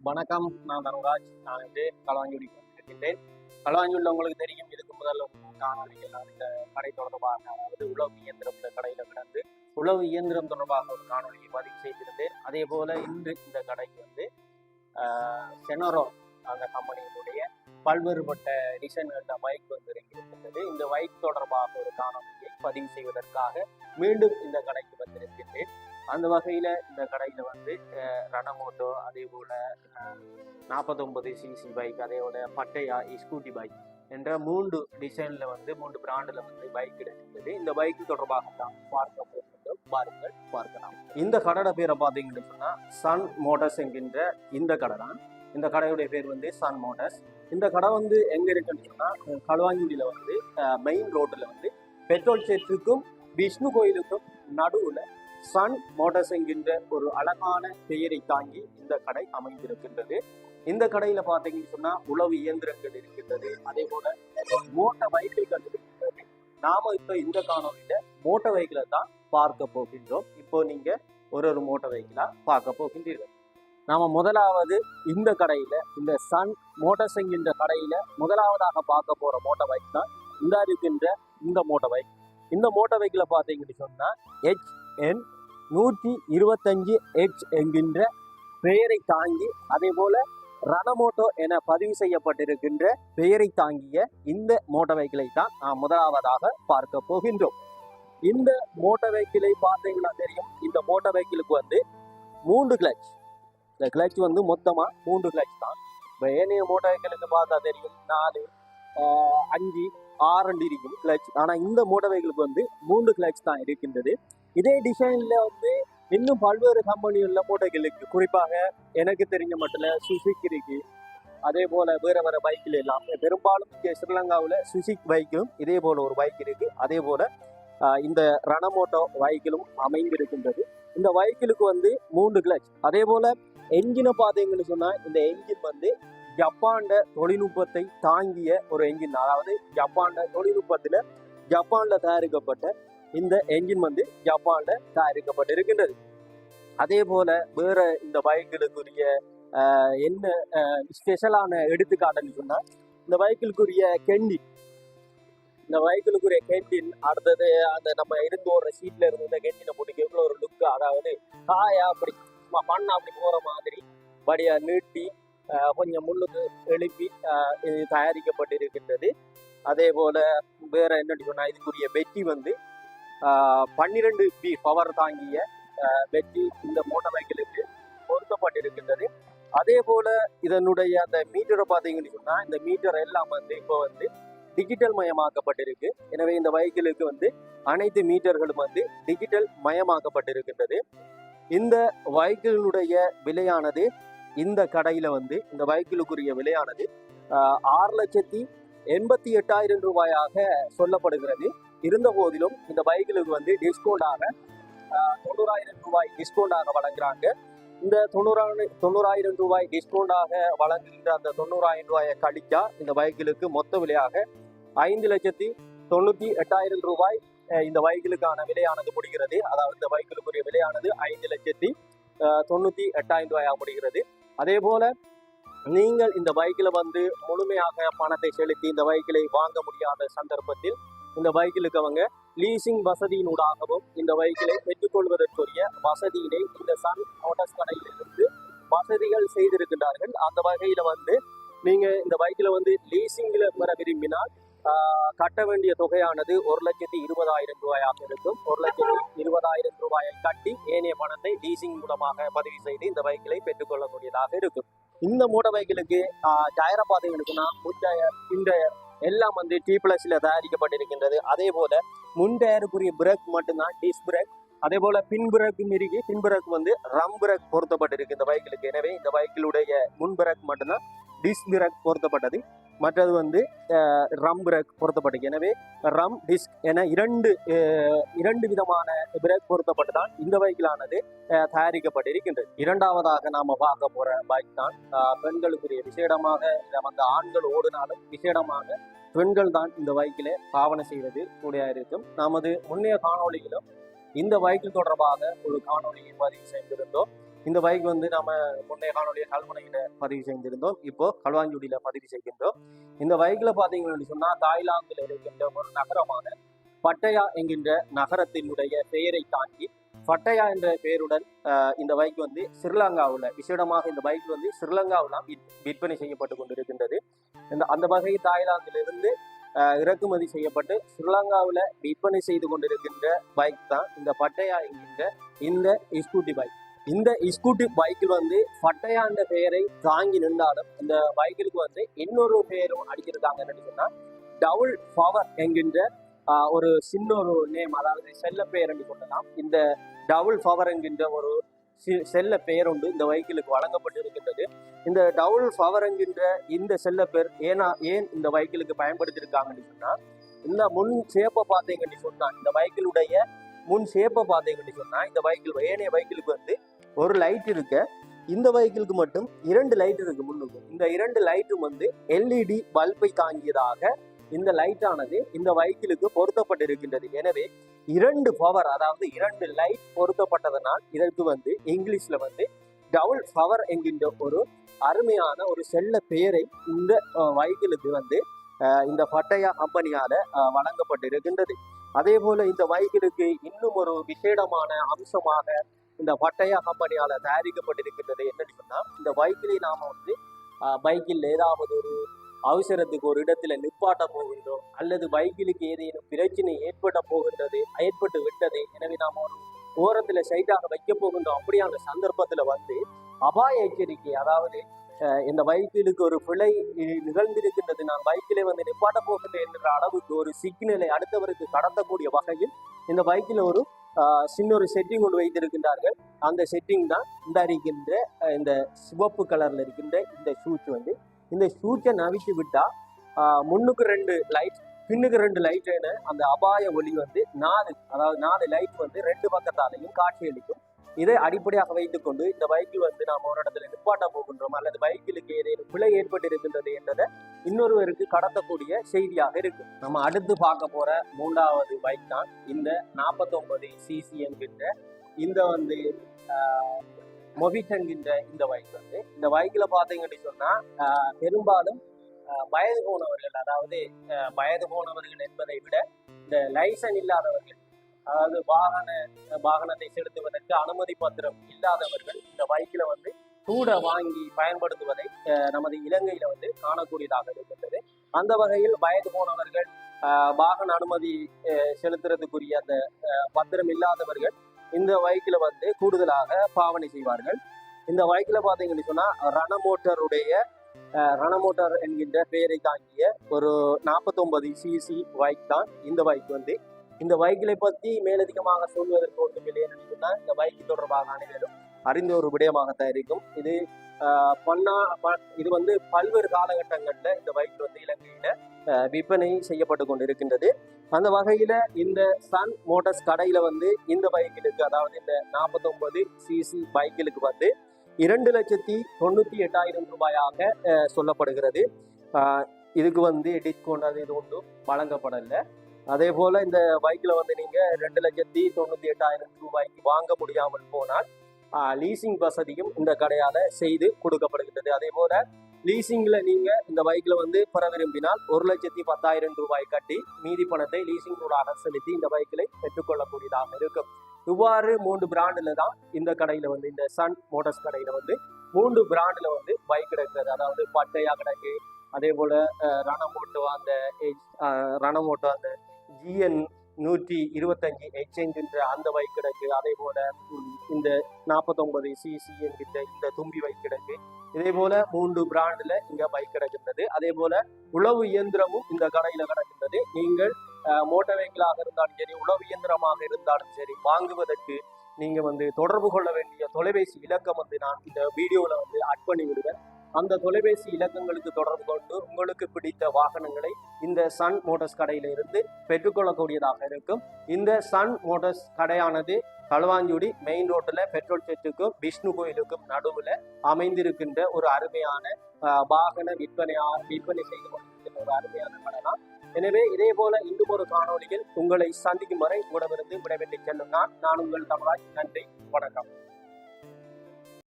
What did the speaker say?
வணக்கம். நான் தனுராஜ். நான் வந்து களவாஞ்சூடி இருக்கின்றேன் களவாஞ்சூரில் உங்களுக்கு தெரியும் இதுக்கு முதல்ல காணொலிகள் இந்த கடை தொடர்பாக அதாவது உழவு இயந்திரம் இந்த கடையில் கிடந்து உழவு இயந்திரம் தொடர்பாக ஒரு காணொலியை பதிவு செய்திருந்தேன். அதே போல இன்று இந்த கடைக்கு வந்து செனரோ அந்த கம்பெனியினுடைய பல்வேறுபட்ட டிசைன்கள பைக் வந்து இருக்கின்றது இந்த பைக் தொடர்பாக ஒரு காணொலி பதிவு செய்வதற்காக மீண்டும் இந்த கடைக்கு வந்திருக்கின்றேன். அந்த வகையில இந்த கடையில வந்து ரணமோட்டோ அதே போல நாற்பத்தொன்பது சிசி பைக் அதே போல பட்டையா ஸ்கூட்டி பைக் என்ற மூன்று டிசைன்ல வந்து மூன்று பிராண்டில் வந்து பைக் கிடைக்கின்றது. இந்த பைக் தொடர்பாக தான் பார்க்க போகின்றோம். பாருங்கள் பார்க்கலாம். இந்த கடையோட பேரை பார்த்தீங்கன்னு சொன்னா சன் மோட்டர்ஸ் என்கின்ற இந்த கடை தான். இந்த கடையுடைய பேர் வந்து சன் மோட்டர்ஸ் இந்த கடை வந்து எங்க இருக்குன்னு சொன்னா களுவாங்குடியில வந்து மெயின் ரோட்டில் வந்து பெட்ரோல் செட்டுக்கும் விஷ்ணு கோயிலுக்கும் நடுவுல சன் மோட்டர்ஸ் என்கின்ற ஒரு அழகான பெயரை தாங்கி இந்த கடை அமைந்திருக்கின்றது. இந்த கடையில பாத்தீங்கன்னு சொன்னா உழவு இயந்திரங்கள் இருக்கின்றது. அதே போல மோட்டார் வெஹிக்கிள்கள் இருக்கின்றது. நாம இப்ப இந்த காணொலியில மோட்டார் வெஹிக்கிளை தான் பார்க்க போகின்றோம். இப்போ நீங்க ஒரு ஒரு மோட்டார் வெஹிக்கிளா பார்க்க போகின்றீர்கள். நாம முதலாவது இந்த கடையில இந்த சன் மோட்டர்ஸ் என்கின்ற கடையில முதலாவதாக பார்க்க போற மோட்டார் பைக் தான் இந்த இருக்கின்ற இந்த மோட்டர் பைக் இந்த மோட்டர் பைக்கில் பார்த்தீங்கன்னு சொன்னால் ஹெச் என் நூற்றி இருபத்தஞ்சு ஹெச் என்கின்ற பெயரை தாங்கி அதே போல் ரணமோட்டோ என பதிவு செய்யப்பட்டிருக்கின்ற பெயரை தாங்கிய இந்த மோட்டர் பைக்கிலை தான் நாம் முதலாவதாக பார்க்க போகின்றோம். இந்த மோட்டர் பைக்கிலை பார்த்தீங்கன்னா தெரியும். இந்த மோட்டர் பைக்கிலுக்கு வந்து மூன்று கிளச் இந்த கிளச் வந்து மொத்தமாக மூன்று கிளச் தான். இப்போ ஏனைய மோட்டர் பைக்கிலுக்கு பார்த்தா தெரியும். நாலு அஞ்சு ஆறு இருக்கும். கிளச் ஆனால் இந்த மூடவைகளுக்கு வெஹிக்கிளுக்கு வந்து மூன்று கிளச் தான் இருக்கின்றது. இதே டிசைனில் வந்து இன்னும் பல்வேறு கம்பெனிகளில் மோட்டர்களுக்கு குறிப்பாக எனக்கு தெரிஞ்ச மட்டும் சுசிக் இருக்கு அதே போல வேற வேற பைக்கில் எல்லாம். பெரும்பாலும் இங்கே ஸ்ரீலங்காவில் சுசிக் பைக்கும் இதே போல ஒரு பைக் இருக்கு. அதே போல இந்த ரணமோட்டோ பைக்கிலும் அமைந்திருக்கின்றது. இந்த பைக்கிலுக்கு வந்து மூன்று கிளச் அதே போல என்ஜினை பார்த்தீங்கன்னு சொன்னால் இந்த என்ஜின் வந்து ஜப்பான்ட தொழில்நுட்பத்தை தாங்கிய ஒரு என்ஜின் அதாவது ஜப்பான்ட தொழில்நுட்பத்துல ஜப்பான்ல தயாரிக்கப்பட்ட இந்த என்ஜின் வந்து ஜப்பான்ல தயாரிக்கப்பட்டிருக்கின்றது. அதே போல வேற இந்த பைக்குகளுக்குரிய என்ன ஸ்பெஷலான எடுத்துக்காட்டுன்னு சொன்னா இந்த பைக்குகளுக்குரிய கெண்டின் இந்த பைக்குகளுக்குரிய கெண்டின் அடுத்தது அந்த நம்ம இருந்து ஓடுற சீட்ல இருந்து இந்த கெண்டினை போட்டு எவ்வளோ ஒரு லுக்கு அதாவது காயா அப்படி சும்மா மண்ணா அப்படி போற மாதிரி படியா நீட்டி கொஞ்சம் முள்ளுக்கு எழுப்பி இது தயாரிக்கப்பட்டிருக்கின்றது. அதே போல வேற என்ன சொன்னா இதுக்குரிய வெட்டி வந்து பன்னிரெண்டு பி பவர் தாங்கிய வெட்டி இந்த மோட்டார் பைக்கிலுக்கு பொருத்தப்பட்டிருக்கின்றது. அதே போல இதனுடைய அந்த மீட்டரை பார்த்தீங்கன்னு சொன்னா இந்த மீட்டர் எல்லாம் வந்து இப்போ வந்து டிஜிட்டல் மயமாக்கப்பட்டிருக்கு. எனவே இந்த வைக்கிளுக்கு வந்து அனைத்து மீட்டர்களும் வந்து டிஜிட்டல் மயமாக்கப்பட்டிருக்கின்றது. இந்த பைக்கினுடைய விலையானது இந்த கடையில வந்து இந்த பைக்கிலுக்குரிய விலையானது ஆஹ், ஆறு லட்சத்தி எண்பத்தி எட்டாயிரம் ரூபாயாக சொல்லப்படுகிறது. இருந்த போதிலும் இந்த பைக்கிலுக்கு வந்து டிஸ்கவுண்டாக தொண்ணூறாயிரம் ரூபாய் டிஸ்கவுண்டாக வழங்குறாங்க. இந்த தொண்ணூறாயிரம் தொண்ணூறாயிரம் ரூபாய் டிஸ்கவுண்டாக வழங்குகின்ற அந்த தொண்ணூறாயிரம் ரூபாயை கழிச்சா இந்த பைக்கிலுக்கு மொத்த விலையாக ஐந்து லட்சத்தி தொண்ணூத்தி எட்டாயிரம் ரூபாய் இந்த பைக்கிலுக்கான விலையானது முடிகிறது. அதாவது இந்த பைக்கிலுக்குரிய விலையானது ஐந்து லட்சத்தி தொண்ணூற்றி தொண்ணூத்தி எட்டாயிரம் ரூபாயாக முடிகிறது. அதே போல நீங்கள் இந்த பைக்கில் வந்து முழுமையாக பணத்தை செலுத்தி இந்த பைக்கிலை வாங்க முடியாத சந்தர்ப்பத்தில் இந்த பைக்கிலுக்கு அவங்க லீசிங் வசதியினூடாகவும் இந்த பைக்கிலை பெற்றுக்கொள்வதற்குரிய வசதியினை இந்த சன் மோட்டர்ஸ் கடையிலிருந்து வசதிகள் செய்திருக்கின்றார்கள். அந்த வகையில் வந்து நீங்கள் இந்த பைக்கில் வந்து லீசிங்கில் பெற விரும்பினால் கட்ட வேண்டிய தொகையானது ஒரு லட்சத்தி இருபதாயிரம் ரூபாயாக இருக்கும். ஒரு லட்சத்தி இருபதாயிரம் ரூபாயை கட்டி ஏனைய பணத்தை லீசிங் மூலமாக பதிவு செய்து இந்த பைக்கிலை பெற்றுக்கொள்ளக்கூடியதாக இருக்கும். இந்த மூட பைக்கிலுக்கு டயரை பார்த்தீங்கன்னா முன் டயர் பின் டயர் எல்லாம் வந்து டி பிளஸ்ல தயாரிக்கப்பட்டிருக்கின்றது. அதே போல முன் டயருக்குரிய பிரேக் மட்டும்தான் டிஸ் பிரேக் அதே போல பின் பிரேக்கும் இருக்கு. பின் பிரேக் வந்து ரம் பிரேக் பொருத்தப்பட்டிருக்கு இந்த பைக்கிலுக்கு எனவே இந்த பைக்கிலுடைய முன் பிரேக் மட்டும்தான் டிஸ் பிரேக் பொருத்தப்பட்டது. மற்றது வந்து ரம் பிரேக் பொருத்தப்பட்டது. எனவே ரம் டிஸ்க் என இரண்டு இரண்டு விதமான பிரேக் பொருத்தப்பட்டு தான் இந்த பைக்கிலானது அஹ், தயாரிக்கப்பட்டிருக்கின்றது. இரண்டாவதாக நாம பார்க்க போற பைக் தான் பெண்களுக்குரிய விசேடமாக இதை வந்து ஆண்கள் ஓடினாலும் விசேடமாக பெண்கள் தான் இந்த பைக்கிலே பாவனை செய்வது கூட இருக்கும். நமது முன்னைய காணொலியிலும் இந்த பைக்கில் தொடர்பாக ஒரு காணொலியை பதிவு செய்திருந்தோம். இந்த பைக் வந்து நாம முன்னைய காணொலிய கல்முனையில பதிவு செய்திருந்தோம். இப்போ கல்வாஞ்சுடியில பதிவு செய்கின்றோம். இந்த பைக்ல பாத்தீங்கன்னு சொன்னா தாய்லாந்துல இருக்கின்ற ஒரு நகரமான பட்டயா என்கின்ற நகரத்தினுடைய பெயரை தாண்டி பட்டயா என்ற பெயருடன் ஆஹ், இந்த பைக் வந்து ஸ்ரீலங்காவில் விசேடமாக இந்த பைக் வந்து ஸ்ரீலங்காவில் விற்- விற்பனை செய்யப்பட்டு கொண்டிருக்கின்றது. இந்த அந்த வகை தாய்லாந்திலிருந்து ஆஹ், இறக்குமதி செய்யப்பட்டு ஸ்ரீலங்காவில் விற்பனை செய்து கொண்டிருக்கின்ற பைக் தான் இந்த பட்டயா என்கின்ற இந்த ஸ்கூட்டி பைக் இந்த ஸ்கூட்டி பைக்கில் வந்து பட்டயா பெயரை தாங்கி நின்றாலும் இந்த பைக்கிற்கு வந்து இன்னொரு பெயரும் அடிச்சிருக்காங்க என்னன்னு சொன்னா டவுல் பவர் என்கின்ற ஒரு சின்ன ஒரு நேம் அதாவது செல்ல பெயர் என்று சொல்லலாம் இந்த டவுல் பவர் என்கின்ற ஒரு சி- செல்ல பெயர் உண்டு. இந்த வைக்கிலுக்கு வழங்கப்பட்டிருக்கின்றது. இந்த டவுல் பவர் என்கின்ற இந்த செல்ல பேர் ஏனா ஏன் இந்த வைக்கிலுக்கு பயன்படுத்தியிருக்காங்கன்னு சொன்னா இந்த முன் சேப்பை பார்த்தீங்கன்னு சொன்னா இந்த வைக்கிலுடைய முன் சேப்பை பார்த்தீங்கன்னு சொன்னா இந்த பைக்கில் ஏனைய வைக்கிலுக்கு வந்து ஒரு லைட் இருக்க. இந்த வெஹிக்கிளுக்கு மட்டும் இரண்டு லைட் இருக்கு முன்னுக்கு. இந்த இரண்டு லைட்டும் வந்து எல்இடி பல்பை தாங்கியதாக இந்த லைட்டானது இந்த வைக்கிளுக்கு பொருத்தப்பட்டிருக்கின்றது. எனவே இரண்டு பவர் அதாவது இரண்டு லைட் பொருத்தப்பட்டதனால் இதற்கு வந்து இங்கிலீஷ்ல வந்து டபுள் பவர் என்கின்ற ஒரு அருமையான ஒரு செல்ல பெயரை இந்த வைக்கிளுக்கு வந்து இந்த பட்டயா கம்பெனியால வழங்கப்பட்டிருக்கின்றது. அதே போல இந்த வைக்கிளுக்கு இன்னும் ஒரு விசேடமான அம்சமாக இந்த பட்டயா கம்பெனியால தயாரிக்கப்பட்டிருக்கின்றது என்னன்னு சொன்னா இந்த பைக்கிலே நாம வந்து பைக்கில் ஏதாவது ஒரு அவசரத்துக்கு ஒரு இடத்துல நிப்பாட்ட போகின்றோம் அல்லது பைக்கிலுக்கு ஏதேனும் பிரச்சனை ஏற்பட போகின்றது ஏற்பட்டு விட்டது எனவே நாம ஒரு ஓரத்துல சைட்டாக வைக்க போகின்றோம் அப்படியான சந்தர்ப்பத்துல வந்து அபாய எச்சரிக்கை அதாவது இந்த பைக்கிலுக்கு ஒரு பிழை நிகழ்ந்திருக்கின்றது நான் பைக்கிலே வந்து நிப்பாட்ட போகின்றேன் என்ற அளவுக்கு ஒரு சிக்னலை அடுத்தவருக்கு கடத்தக்கூடிய வகையில் இந்த பைக்கில் ஒரு சின்ன ஒரு செட்டிங் கொண்டு வைத்திருக்கின்றார்கள். அந்த செட்டிங் தான் இந்த அறிகின்ற இந்த சிவப்பு கலரில் இருக்கின்ற இந்த ஷூஸ் வந்து. இந்த ஷூட்டை நவிச்சு விட்டால் முன்னுக்கு ரெண்டு லைட் பின்னுக்கு ரெண்டு லைட் அந்த அபாய ஒளி வந்து நாலு அதாவது நாலு லைட் வந்து ரெண்டு பக்கத்தாலையும் காட்சியளிக்கும். இதை அடிப்படையாக வைத்துக்கொண்டு இந்த பைக்கில் வந்து நாம் ஒரு இடத்துல நிப்பாட்ட போகின்றோம்? அல்லது பைக்கிலுக்கு ஏதேனும் பிழை ஏற்பட்டிருக்கின்றது என்பதை இன்னொருவருக்கு கடத்தக்கூடிய செய்தியாக இருக்கு நம்ம அடுத்து பார்க்க போற மூன்றாவது பைக் தான் இந்த நாற்பத்தொன்பது சிசி என்கின்ற இந்த வந்து மொபிட் என்கின்ற இந்த பைக் வந்து. இந்த பைக்கில் பார்த்தீங்கன்னு சொன்னா பெரும்பாலும் ஆஹ், வயது போனவர்கள் அதாவது வயது போனவர்கள் என்பதை விட இந்த லைசன் இல்லாதவர்கள் அதாவது வாகன வாகனத்தை செலுத்துவதற்கு அனுமதி பத்திரம் இல்லாதவர்கள் இந்த பைக்கில் வந்து கூட வாங்கி பயன்படுத்துவதை நமது இலங்கையில வந்து காணக்கூடியதாக இருக்கின்றது. அந்த வகையில் வயது போனவர்கள் ஆஹ், வாகன அனுமதி செலுத்துறதுக்குரிய அந்த பத்திரம் இல்லாதவர்கள் இந்த பைக்கில் வந்து கூடுதலாக பாவனை செய்வார்கள். இந்த பைக்கில் பார்த்தீங்கன்னு சொன்னா ரணமோட்டருடைய ரணமோட்டர் அஹ், என்கின்ற பெயரை தாங்கிய ஒரு நாற்பத்தொன்பது சிசி பைக் தான் இந்த பைக் வந்து இந்த பைக்கிலை பற்றி மேலதிகமாக சொல்வதற்கு ஒன்றுமில்லை என்று சொன்னால் இந்த பைக் தொடர்பாக அனைவரும் அறிந்த ஒரு விடயமாகத்தான் இருக்கும் இது பண்ணா இது வந்து பல்வேறு காலகட்டங்களில் இந்த பைக் வந்து இலங்கையில விற்பனை செய்யப்பட்டு கொண்டு இருக்கின்றது அந்த வகையில இந்த சன் மோட்டார்ஸ் கடையில வந்து இந்த பைக்கிலுக்கு அதாவது இந்த நாற்பத்தொன்பது சிசி பைக்கிலுக்கு வந்து இரண்டு லட்சத்தி தொண்ணூத்தி எட்டாயிரம் ரூபாயாக அஹ், சொல்லப்படுகிறது. இதுக்கு வந்து டிஸ்கவுண்ட் அது இது ஒன்றும் வழங்கப்படலை. அதே போல இந்த பைக்ல வந்து நீங்க ரெண்டு லட்சத்தி தொண்ணூத்தி எட்டாயிரம் ரூபாய்க்கு வாங்க முடியாமல் போனால் லீசிங் வசதியும் இந்த கடையால செய்து கொடுக்கப்படுகின்றது. அதே போல லீசிங்ல நீங்க இந்த பைக்ல வந்து பெற விரும்பினால் ஒரு லட்சத்தி பத்தாயிரம் ரூபாய் கட்டி மீதி பணத்தை லீசிங் ஊடாக செலுத்தி இந்த பைக்கிலை பெற்றுக்கொள்ளக்கூடியதாக இருக்கும். இவ்வாறு மூன்று பிராண்டில் தான் இந்த கடையில வந்து இந்த சன் மோட்டர்ஸ் கடையில வந்து மூன்று பிராண்டில் வந்து பைக் கிடைக்கிறது அதாவது பட்டையா கிடக்கு அதே போல ரணமோட்டோ அந்த ரணமோட்டோ அந்த ஜிஎன் நூற்றி இருபத்தஞ்சு எக்ஸ்சேஞ்சுன்ற அந்த பைக் கிடக்கு அதே போல இந்த நாற்பத்தொன்பது சிசி என்கின்ற இந்த தும்பி பைக் கிடக்கு இதே போல மூன்று பிராண்டில் இங்கே பைக் கிடக்கின்றது அதே போல உழவு இயந்திரமும் இந்த கடையில் கிடக்கின்றது. நீங்கள் மோட்டார் வெஹிக்கிளாக இருந்தாலும் சரி உழவு இயந்திரமாக இருந்தாலும் சரி வாங்குவதற்கு நீங்கள் வந்து தொடர்பு கொள்ள வேண்டிய தொலைபேசி இலக்கம் வந்து நான் இந்த வீடியோவில் வந்து ஆட் பண்ணி விடுவேன் அந்த தொலைபேசி இலக்கங்களுக்கு தொடர்பு கொண்டு உங்களுக்கு பிடித்த வாகனங்களை இந்த சன் மோட்டார்ஸ் கடையிலிருந்து பெற்றுக்கொள்ளக்கூடியதாக இருக்கும். இந்த சன் மோட்டார்ஸ் கடையானது களுவாஞ்சுடி மெயின் ரோட்டில் பெட்ரோல் செட்டுக்கும் விஷ்ணு கோயிலுக்கும் நடுவில் அமைந்திருக்கின்ற ஒரு அருமையான வாகன விற்பனையா விற்பனை செய்து கொண்டிருக்கின்ற ஒரு அருமையான கடை தான் எனவே இதே போல இன்னும் ஒரு காணொலியில் உங்களை சந்திக்கும் வரை உங்களிடமிருந்து விடைபெற்று செல்லும் நான் நான் உங்கள் தமிழாய் நன்றி வணக்கம்.